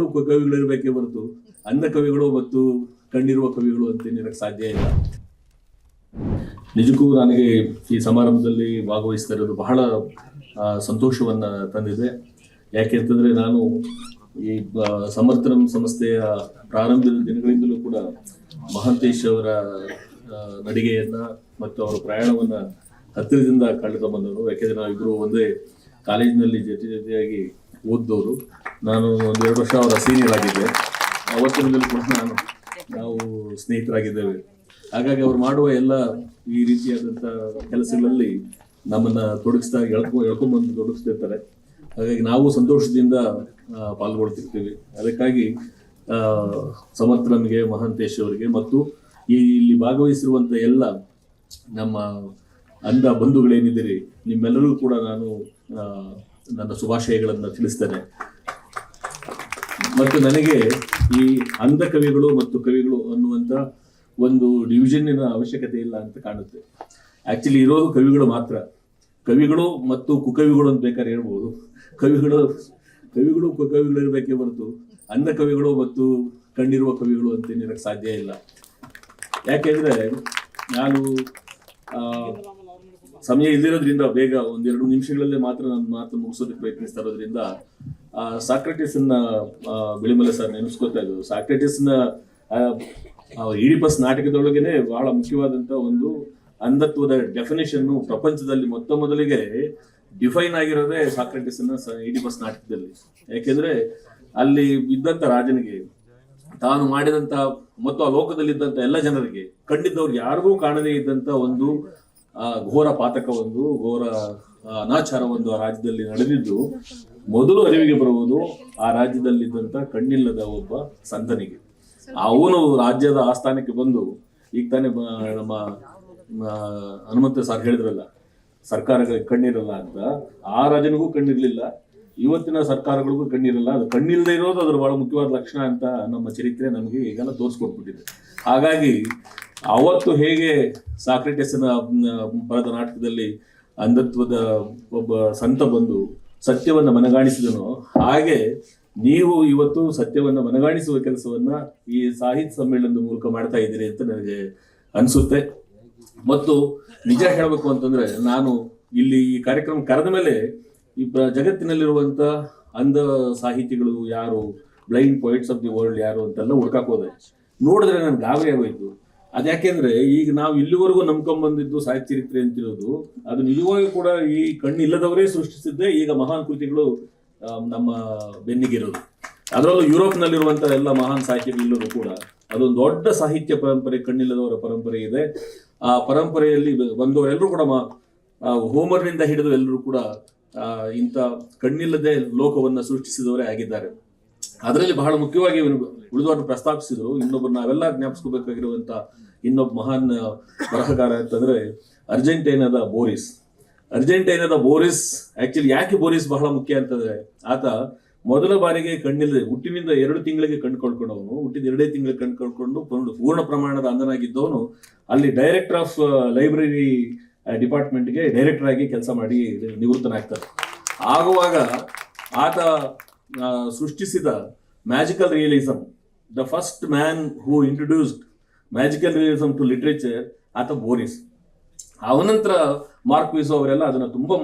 ಕವಿಗಳು ಕು- ಕವಿಗಳು ಇರಬೇಕೇ ಹೊರತು ಅಂಧ ಕವಿಗಳು ಮತ್ತು ಕಣ್ಣಿರುವ ಕವಿಗಳು ಅಂತ ಏನಿರಕ್ಕೆ ಸಾಧ್ಯ ಇಲ್ಲ. ನಿಜಕ್ಕೂ ನನಗೆ ಈ ಸಮಾರಂಭದಲ್ಲಿ ಭಾಗವಹಿಸ್ತಾ ಇರೋದು ಬಹಳ ಸಂತೋಷವನ್ನ ತಂದಿದೆ. ಯಾಕೆ ಅಂತಂದ್ರೆ ನಾನು ಈ ಸಮರ್ಥನ ಸಂಸ್ಥೆಯ ಪ್ರಾರಂಭದ ದಿನಗಳಿಂದಲೂ ಕೂಡ ಮಹಾಂತೇಶ್ ಅವರ ನಡಿಗೆಯನ್ನ ಮತ್ತು ಅವರ ಪ್ರಯಾಣವನ್ನ ಹತ್ತಿರದಿಂದ ಕಳೆದು ಬಂದವರು ಯಾಕೆಂದ್ರೆ ನಾವಿಬ್ರು ಒಂದೇ ಕಾಲೇಜಿನಲ್ಲಿ ಜೊತೆ ಜೊತೆಯಾಗಿ ಓದಿದವರು ನಾನು ಒಂದು ಎರಡು ವರ್ಷ ಅವರ ಸೀನಿಯರ್ ಆಗಿದ್ದೆ. ಅವತ್ತಿನಿಂದಲೂ ಕೂಡ ನಾನು ನಾವು ಸ್ನೇಹಿತರಾಗಿದ್ದೇವೆ. ಹಾಗಾಗಿ ಅವ್ರು ಮಾಡುವ ಎಲ್ಲ ಈ ರೀತಿಯಾದಂಥ ಕೆಲಸಗಳಲ್ಲಿ ನಮ್ಮನ್ನು ತೊಡಗಿಸ್ತಾ ಎಳ್ಕೊ, ಎಳ್ಕೊಂಬಂದು ತೊಡಗಿಸ್ತಿರ್ತಾರೆ. ಹಾಗಾಗಿ ನಾವು ಸಂತೋಷದಿಂದ ಪಾಲ್ಗೊಳ್ತಿರ್ತೀವಿ. ಅದಕ್ಕಾಗಿ ಸಮರ್ಥನಿಗೆ ಸಮರ್ಥ ಮಹಾಂತೇಶ್ ಅವರಿಗೆ ಮತ್ತು ಈ ಇಲ್ಲಿ ಭಾಗವಹಿಸಿರುವಂಥ ಎಲ್ಲ ನಮ್ಮ ಅಂಧ ಬಂಧುಗಳೇನಿದ್ದೀರಿ ನಿಮ್ಮೆಲ್ಲರೂ ಕೂಡ ನಾನು ನನ್ನ ಶುಭಾಶಯಗಳನ್ನು ತಿಳಿಸ್ತೇನೆ. ಮತ್ತು ನನಗೆ ಈ ಅಂಧ ಕವಿಗಳು ಮತ್ತು ಕವಿಗಳು ಅನ್ನುವಂಥ ಒಂದು ಡಿವಿಷನ್ನಿನ ಅವಶ್ಯಕತೆ ಇಲ್ಲ ಅಂತ ಕಾಣುತ್ತೆ. ಆ್ಯಕ್ಚುಲಿ ಇರೋದು ಕವಿಗಳು ಮಾತ್ರ. ಕವಿಗಳು ಮತ್ತು ಕುಕವಿಗಳು ಅಂತ ಬೇಕಾದ್ರೆ ಹೇಳ್ಬೋದು. ಕವಿಗಳು ಕವಿಗಳು ಕುಕವಿಗಳು ಇರಬೇಕೇ ಹೊರತು ಅಂಧ ಕವಿಗಳು ಮತ್ತು ಕಣ್ಣಿರುವ ಕವಿಗಳು ಅಂತ ಸಾಧ್ಯ ಇಲ್ಲ. ಯಾಕೆಂದ್ರೆ ನಾನು ಸಮಯ ಇಲ್ಲಿರೋದ್ರಿಂದ ಬೇಗ ಒಂದೆರಡು ನಿಮಿಷಗಳಲ್ಲೇ ಮಾತ್ರ ನನ್ನ ಮಾತು ಮುಗಿಸೋದಕ್ಕೆ ಪ್ರಯತ್ನಿಸ್ತಾ ಇರೋದ್ರಿಂದ ಸಾಕ್ರೆಟಿಸ್ನ ಬಿಳಿಮಲೆ ಸರ್ ನೆನೆಸ್ಕೊತಾ ಇದ್ರು ಸಾಕ್ರೆಟಿಸ್ನ ಇಡಿಪಸ್ ನಾಟಕದೊಳಗೇನೆ ಬಹಳ ಮುಖ್ಯವಾದಂತ ಒಂದು ಅಂಧತ್ವದ ಡೆಫಿನೇಷನ್ ಪ್ರಪಂಚದಲ್ಲಿ ಮೊತ್ತ ಮೊದಲಿಗೆ ಡಿಫೈನ್ ಆಗಿರೋದೇ ಸಾಕ್ರೆಟಿಸ್ನ ಇಡಿಪಸ್ ನಾಟಕದಲ್ಲಿ. ಯಾಕೆಂದ್ರೆ ಅಲ್ಲಿ ಇದ್ದಂತ ರಾಜನಿಗೆ, ತಾನು ಮಾಡಿದಂತ, ಮತ್ತು ಆ ಲೋಕದಲ್ಲಿದ್ದಂತ ಎಲ್ಲ ಜನರಿಗೆ ಕಂಡಿದ್ದವ್ರಿಗೆ ಯಾರಿಗೂ ಕಾಣದೇ ಇದ್ದಂತ ಒಂದು ಘೋರ ಪಾತಕ ಒಂದು ಘೋರ ಆ, ಅನಾಚಾರ ಒಂದು ಆ ರಾಜ್ಯದಲ್ಲಿ ನಡೆದಿದ್ದು ಮೊದಲು ಅರಿವಿಗೆ ಬರುವುದು ಆ ರಾಜ್ಯದಲ್ಲಿದ್ದಂತ ಕಣ್ಣಿಲ್ಲದ ಒಬ್ಬ ಸಂತನಿಗೆ. ಅವನು ರಾಜ್ಯದ ಆಸ್ಥಾನಕ್ಕೆ ಬಂದು ಈಗ ತಾನೇ ನಮ್ಮ ಆ, ಹನುಮಂತ ಸರ್ ಹೇಳಿದ್ರಲ್ಲ ಸರ್ಕಾರಗಳಿಗೆ ಕಣ್ಣಿರಲ್ಲ ಅಂತ ಆ ರಾಜನಿಗೂ ಕಣ್ಣಿರ್ಲಿಲ್ಲ. ಇವತ್ತಿನ ಸರ್ಕಾರಗಳಿಗೂ ಕಣ್ಣಿರಲ್ಲ. ಅದು ಕಣ್ಣಿಲ್ಲದೆ ಇರೋದು ಅದ್ರ ಬಹಳ ಮುಖ್ಯವಾದ ಲಕ್ಷಣ ಅಂತ ನಮ್ಮ ಚರಿತ್ರೆ ನಮಗೆ ಈಗೆಲ್ಲ ತೋರಿಸ್ಕೊಟ್ಬಿಟ್ಟಿದೆ. ಹಾಗಾಗಿ ಅವತ್ತು ಹೇಗೆ ಸಾಕ್ರೆಟಿಸ್ನ ಬರೆದ ನಾಟಕದಲ್ಲಿ ಅಂಧತ್ವದ ಒಬ್ಬ ಸಂತ ಬಂದು ಸತ್ಯವನ್ನು ಮನಗಾಣಿಸಿದನೋ ಹಾಗೆ ನೀವು ಇವತ್ತು ಸತ್ಯವನ್ನು ಮನಗಾಣಿಸುವ ಕೆಲಸವನ್ನ ಈ ಸಾಹಿತ್ಯ ಸಮ್ಮೇಳನದ ಮೂಲಕ ಮಾಡ್ತಾ ಇದ್ದೀರಿ ಅಂತ ನನಗೆ ಅನಿಸುತ್ತೆ. ಮತ್ತು ನಿಜ ಹೇಳಬೇಕು ಅಂತಂದ್ರೆ ನಾನು ಇಲ್ಲಿ ಈ ಕಾರ್ಯಕ್ರಮ ಕರೆದ ಮೇಲೆ ಈ ಜಗತ್ತಿನಲ್ಲಿರುವಂತ ಅಂಧ ಸಾಹಿತಿಗಳು ಯಾರು blind points of the world ಯಾರು ಅಂತೆಲ್ಲ ಹುಡ್ಕಾಕೋದೆ ನೋಡಿದ್ರೆ ನನ್ಗೆ ಗಾಬರಿ ಆಗೋಯ್ತು. ಅದ್ಯಾಕೆಂದ್ರೆ ಈಗ ನಾವು ಇಲ್ಲಿವರೆಗೂ ನಂಬ್ಕೊಂಡ್ ಬಂದಿದ್ದು ಸಾಹಿತ್ಯ ಚರಿತ್ರೆ ಅಂತಿರೋದು, ಅದು ನಿಜವಾಗಿ ಕೂಡ ಈ ಕಣ್ಣಿಲ್ಲದವರೇ ಸೃಷ್ಟಿಸಿದ್ದೇ ಈಗ ಮಹಾನ್ ಕೃತಿಗಳು ನಮ್ಮ ಬೆನ್ನಿಗಿರೋದು. ಅದರಲ್ಲೂ ಯುರೋಪ್ನಲ್ಲಿರುವಂತಹ ಎಲ್ಲ ಮಹಾನ್ ಸಾಹಿತ್ಯಗಳೆಲ್ಲರೂ ಕೂಡ ಅದೊಂದು ದೊಡ್ಡ ಸಾಹಿತ್ಯ ಪರಂಪರೆ, ಕಣ್ಣಿಲ್ಲದವರ ಪರಂಪರೆ ಇದೆ. ಆ ಪರಂಪರೆಯಲ್ಲಿ ಬಂದವರೆಲ್ಲರೂ ಕೂಡ ಹೋಮರ್ ಹೋಮರ್ನಿಂದ ಹಿಡಿದು ಎಲ್ಲರೂ ಕೂಡ ಇಂಥ ಕಣ್ಣಿಲ್ಲದೆ ಲೋಕವನ್ನ ಸೃಷ್ಟಿಸಿದವರೇ ಆಗಿದ್ದಾರೆ. ಅದರಲ್ಲಿ ಬಹಳ ಮುಖ್ಯವಾಗಿ ಉಳಿದವರನ್ನು ಪ್ರಸ್ತಾಪಿಸಿದ್ರು. ಇನ್ನೊಬ್ಬರು ನಾವೆಲ್ಲ ಜ್ಞಾಪಿಸ್ಕೋಬೇಕಾಗಿರುವಂತ ಇನ್ನೊಬ್ಬ ಮಹಾನ್ ಬರಹಗಾರ ಅಂತಂದ್ರೆ ಅರ್ಜೆಂಟೈನಾದ ಬೋರಿಸ್. ಅರ್ಜೆಂಟೈನಾದ ಬೋರಿಸ್ ಆಕ್ಚುಲಿ ಯಾಕೆ ಬೋರಿಸ್ ಬಹಳ ಮುಖ್ಯ ಅಂತಂದ್ರೆ, ಆತ ಮೊದಲ ಬಾರಿಗೆ ಕಣ್ಣಿಲ್ಲದೆ ಹುಟ್ಟಿನಿಂದ ಎರಡು ತಿಂಗಳಿಗೆ ಕಣ್ಣು ಕಳ್ಕೊಂಡವನು, ಹುಟ್ಟಿದ ಎರಡೇ ತಿಂಗಳಿಗೆ ಕಣ್ಣು ಕಳ್ಕೊಂಡು ಪೂರ್ಣ- ಪ್ರಮಾಣದ ಅಂಧನಾಗಿದ್ದವನು. ಅಲ್ಲಿ ಡೈರೆಕ್ಟರ್ ಆಫ್ ಲೈಬ್ರರಿ ಡಿಪಾರ್ಟ್ಮೆಂಟ್ಗೆ ಡೈರೆಕ್ಟರ್ ಆಗಿ ಕೆಲಸ ಮಾಡಿ ನಿವೃತ್ತನಾಗ್ತಾರೆ ಆಗುವಾಗ ಆತ ಸೃಷ್ಟಿಸಿದ magical realism the first man who introduced magical realism to literature ಆತ ಬೋರಿಸ್. ಅವನಂತರ ಮಾರ್ಕ್ ವಿಸೋ ಅವರೆಲ್ಲ ಅದನ್ನ ತುಂಬಾ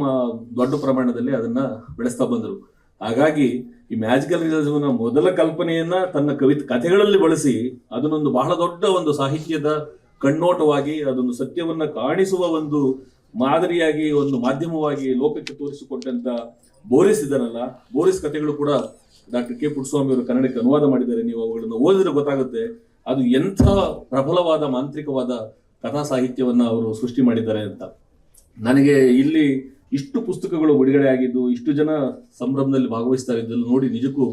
ದೊಡ್ಡ ಪ್ರಮಾಣದಲ್ಲಿ ಅದನ್ನ ಬೆಳೆಸ್ತಾ ಬಂದರು. ಹಾಗಾಗಿ ಈ ಮ್ಯಾಜಿಕಲ್ ರಿಯಲಿಸಮ್ನ ಮೊದಲ ಕಲ್ಪನೆಯನ್ನ ತನ್ನ ಕವಿತ ಕಥೆಗಳಲ್ಲಿ ಬಳಸಿ ಅದನ್ನೊಂದು ಬಹಳ ದೊಡ್ಡ ಒಂದು ಸಾಹಿತ್ಯದ ಕಣ್ಣೋಟವಾಗಿ ಅದೊಂದು ಸತ್ಯವನ್ನ ಕಾಣಿಸುವ ಒಂದು ಮಾದರಿಯಾಗಿ ಒಂದು ಮಾಧ್ಯಮವಾಗಿ ಲೋಕಕ್ಕೆ ತೋರಿಸಿಕೊಟ್ಟಂತ ಬೋರಿಸ್ ಇದನ್ನಲ್ಲ ಬೋರಿಸ್ ಕಥೆಗಳು ಕೂಡ ಡಾಕ್ಟರ್ ಕೆ ಪುಟ್ಸ್ವಾಮಿ ಅವರು ಕನ್ನಡಕ್ಕೆ ಅನುವಾದ ಮಾಡಿದ್ದಾರೆ. ನೀವು ಅವುಗಳನ್ನು ಓದಿದ್ರೆ ಗೊತ್ತಾಗುತ್ತೆ. ಅದು ಎಂಥ ಪ್ರಬಲವಾದ ಮಾಂತ್ರಿಕವಾದ ಕಥಾ ಸಾಹಿತ್ಯವನ್ನ ಅವರು ಸೃಷ್ಟಿ ಮಾಡಿದ್ದಾರೆ ಅಂತ. ನನಗೆ ಇಲ್ಲಿ ಇಷ್ಟು ಪುಸ್ತಕಗಳು ಬಿಡುಗಡೆ ಆಗಿದ್ದು, ಇಷ್ಟು ಜನ ಸಂಭ್ರಮದಲ್ಲಿ ಭಾಗವಹಿಸ್ತಾ ಇದ್ದಲ್ಲಿ ನೋಡಿ ನಿಜಕ್ಕೂ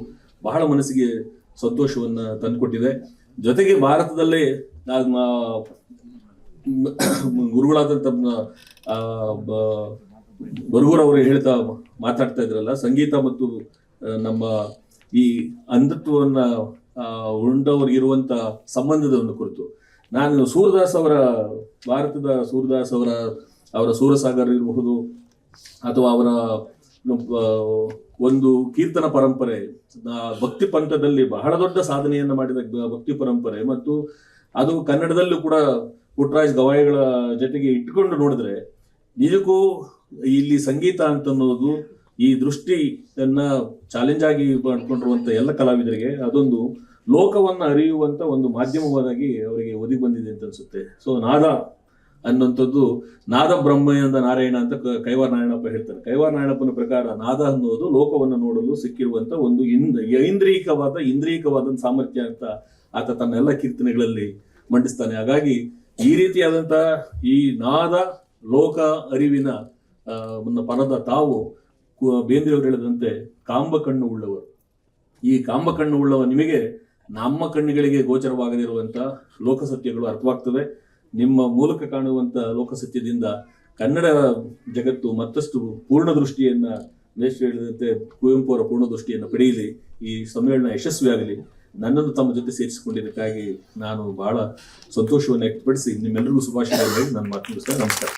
ಬಹಳ ಮನಸ್ಸಿಗೆ ಸಂತೋಷವನ್ನ ತಂದುಕೊಟ್ಟಿದೆ. ಜೊತೆಗೆ ಭಾರತದಲ್ಲೇ ಗುರುಗಳಾದಂಥ ಬರುಗೂರವರು ಹೇಳ್ತಾ ಮಾತಾಡ್ತಾ ಇದ್ರಲ್ಲ, ಸಂಗೀತ ಮತ್ತು ನಮ್ಮ ಈ ಅಂಧತ್ವವನ್ನ ಸಂಬಂಧದ ಒಂದು ಕುರಿತು. ನಾನು ಸೂರದಾಸ್ ಅವರ, ಭಾರತದ ಸೂರದಾಸ್ ಅವರ ಅವರ ಸೂರಸಾಗರ್ ಇರಬಹುದು, ಅಥವಾ ಅವರ ಒಂದು ಕೀರ್ತನ ಪರಂಪರೆ ಭಕ್ತಿ ಪಂಥದಲ್ಲಿ ಬಹಳ ದೊಡ್ಡ ಸಾಧನೆಯನ್ನು ಮಾಡಿದ ಭಕ್ತಿ ಪರಂಪರೆ, ಮತ್ತು ಅದು ಕನ್ನಡದಲ್ಲೂ ಕೂಡ ಪುಟ್ಟರಾಜ್ ಗವಾಯಿಗಳ ಜೊತೆಗೆ ಇಟ್ಕೊಂಡು ನೋಡಿದ್ರೆ ನಿಜಕ್ಕೂ ಇಲ್ಲಿ ಸಂಗೀತ ಅಂತ ಅನ್ನೋದು ಈ ದೃಷ್ಟಿಯನ್ನ ಚಾಲೆಂಜ್ ಆಗಿ ಮಾಡ್ಕೊಂಡಿರುವಂತ ಎಲ್ಲ ಕಲಾವಿದರಿಗೆ ಅದೊಂದು ಲೋಕವನ್ನ ಅರಿಯುವಂತ ಒಂದು ಮಾಧ್ಯಮವಾಗಿ ಅವರಿಗೆ ಒದಗಿ ಬಂದಿದೆ ಅಂತ ಅನ್ಸುತ್ತೆ. ಸೊ ನಾದ ಅನ್ನುವಂಥದ್ದು ನಾದ ಬ್ರಹ್ಮಯಂದ ನಾರಾಯಣ ಅಂತ ಕೈವಾರ ನಾರಾಯಣಪ್ಪ ಹೇಳ್ತಾರೆ. ಕೈವಾರ ನಾರಾಯಣಪ್ಪನ ಪ್ರಕಾರ ನಾದ ಅನ್ನೋದು ಲೋಕವನ್ನು ನೋಡಲು ಸಿಕ್ಕಿರುವಂತ ಒಂದು ಇಂದ್ ಐಂದ್ರಿಕವಾದ ಇಂದ್ರಿಯಕವಾದ ಸಾಮರ್ಥ್ಯ ಅಂತ ಆತ ತನ್ನ ಎಲ್ಲ ಕೀರ್ತನೆಗಳಲ್ಲಿ ಮಂಡಿಸ್ತಾನೆ. ಹಾಗಾಗಿ ಈ ರೀತಿಯಾದಂತಹ ಈ ನಾದ ಲೋಕ ಅರಿವಿನ ಒಂದು ಪದದ ತಾವು ಬೇಂದ್ರೆಯವರು ಹೇಳಿದಂತೆ ಕಾಂಬ ಕಣ್ಣು ಉಳ್ಳವರು. ಈ ಕಾಂಬ ಕಣ್ಣು ಉಳ್ಳವ ನಿಮಗೆ ನಮ್ಮ ಕಣ್ಣುಗಳಿಗೆ ಗೋಚರವಾಗದಿರುವಂತಹ ಲೋಕಸತ್ಯಗಳು ಅರ್ಥವಾಗ್ತವೆ. ನಿಮ್ಮ ಮೂಲಕ ಕಾಣುವಂತ ಲೋಕಸತ್ಯದಿಂದ ಕನ್ನಡ ಜಗತ್ತು ಮತ್ತಷ್ಟು ಪೂರ್ಣ ದೃಷ್ಟಿಯನ್ನ ಮೇಷ್ ಹೇಳಿದಂತೆ ಕುವೆಂಪು ಅವರ ಪೂರ್ಣ ದೃಷ್ಟಿಯನ್ನು ಪಡೆಯಲಿ. ಈ ಸಮ್ಮೇಳನ ಯಶಸ್ವಿಯಾಗಲಿ. ನನ್ನನ್ನು ತಮ್ಮ ಜೊತೆ ಸೇರಿಸಿಕೊಂಡಿದ್ದಕ್ಕಾಗಿ ನಾನು ಬಹಳ ಸಂತೋಷವನ್ನು ವ್ಯಕ್ತಪಡಿಸಿ ನಿಮ್ಮೆಲ್ಲರಿಗೂ ಶುಭಾಶಯಗಳು ಹೇಳಿ ನನ್ನ ಮಾತು. ನಮಸ್ಕಾರ